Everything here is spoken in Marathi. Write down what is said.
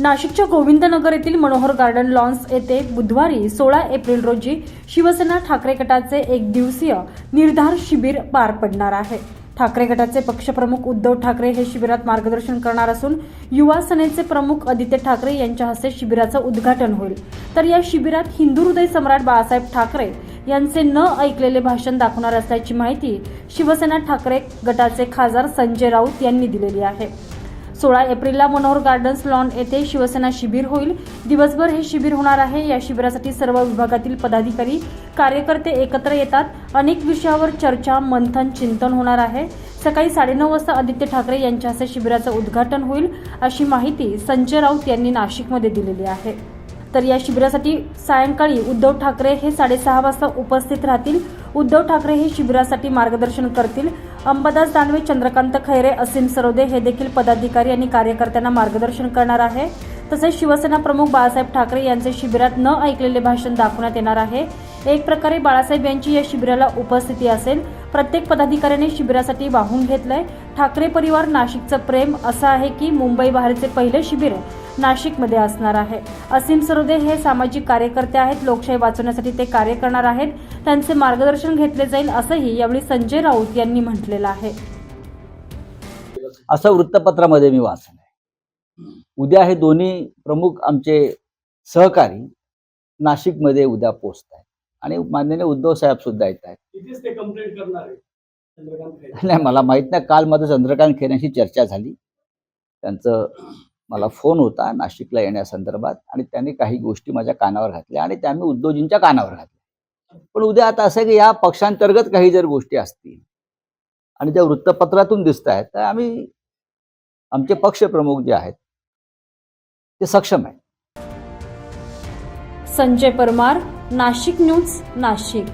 नाशिकच्या गोविंदनगर येथील मनोहर गार्डन लॉन्स येथे बुधवारी सोळा एप्रिल रोजी शिवसेना ठाकरे गटाचे एक दिवसीय निर्धार शिबिर पार पडणार आहे. ठाकरे गटाचे पक्षप्रमुख उद्धव ठाकरे हे शिबिरात मार्गदर्शन करणार असून युवा सेनेचे प्रमुख आदित्य ठाकरे यांच्या हस्ते शिबिराचं उद्घाटन होईल. तर या शिबिरात हिंदू हृदय सम्राट बाळासाहेब ठाकरे यांचे न ऐकलेले भाषण दाखवणार असल्याची माहिती शिवसेना ठाकरे गटाचे खासदार संजय राऊत यांनी दिलेली आहे. सोळा एप्रिलला मनोहर गार्डन्स लॉन येथे शिवसेना शिबिर होईल. दिवसभर हे शिबिर होणार आहे. या शिबिरासाठी सर्व विभागातील पदाधिकारी कार्यकर्ते एकत्र येतात. अनेक विषयावर चर्चा मंथन चिंतन होणार आहे. सकाळी साडेनऊ वाजता आदित्य ठाकरे यांच्या हस्ते शिबिराचं उद्घाटन होईल अशी माहिती संजय राऊत यांनी नाशिकमध्ये दिलेली आहे. तर या शिबिरासाठी सायंकाळी उद्धव ठाकरे हे साडेसहा वाजता उपस्थित राहतील. उद्धव ठाकरे हे शिबिरासाठी मार्गदर्शन करतील. अंबादास दानवे चंद्रकांत खैरे असीम सरोदे हे देखील पदाधिकारी आणि कार्यकर्त्यांना मार्गदर्शन करणार आहे. तसेच शिवसेना प्रमुख बाळासाहेब ठाकरे यांचे शिबिरात न ऐकलेले भाषण दाखवण्यात येणार आहे. एक प्रकारे बाळासाहेब यांची या शिबिराला उपस्थिती असेल. प्रत्येक पदाधिकाऱ्याने शिबिरासाठी वाहून घेतलंय. ठाकरे परिवार नाशिकचं प्रेम असं आहे की मुंबई बाहेरचे पहिले शिबिर नाशिकमध्ये असणार आहे. असीम सरोदे हे सामाजिक कार्यकर्ते आहेत. लोकशाही वाचवण्यासाठी ते कार्य करणार आहेत. त्यांचे मार्गदर्शन घेतले जाईल असंही यावेळी संजय राऊत यांनी म्हटलेलं आहे. असं वृत्तपत्रामध्ये मी वाचलं उद्या हे दोन्ही प्रमुख आमचे सहकारी नाशिकमध्ये उद्या पोचत आहेत. आणि माननीय उद्धव साहेब सुद्धा येत आहेत. तिथेच ते कंप्लेंट करणार आहे? चंद्रकांत खैरे. नाही मला माहीत नाही. काल माझं चंद्रकांत खेरेंशी चर्चा झाली. त्यांचं मला फोन होता नाशिकला येण्यासंदर्भात आणि त्यांनी काही गोष्टी माझ्या कानावर घातल्या आणि त्या मी उद्धवजींच्या कानावर घातल्या. पण उद्या आता असं आहे की या पक्षांतर्गत काही जर गोष्टी असतील आणि त्या वृत्तपत्रातून दिसत आहेत तर आम्ही आमचे पक्षप्रमुख जे आहेत ते सक्षम आहेत. संजय परमार नाशिक न्यूज नाशिक.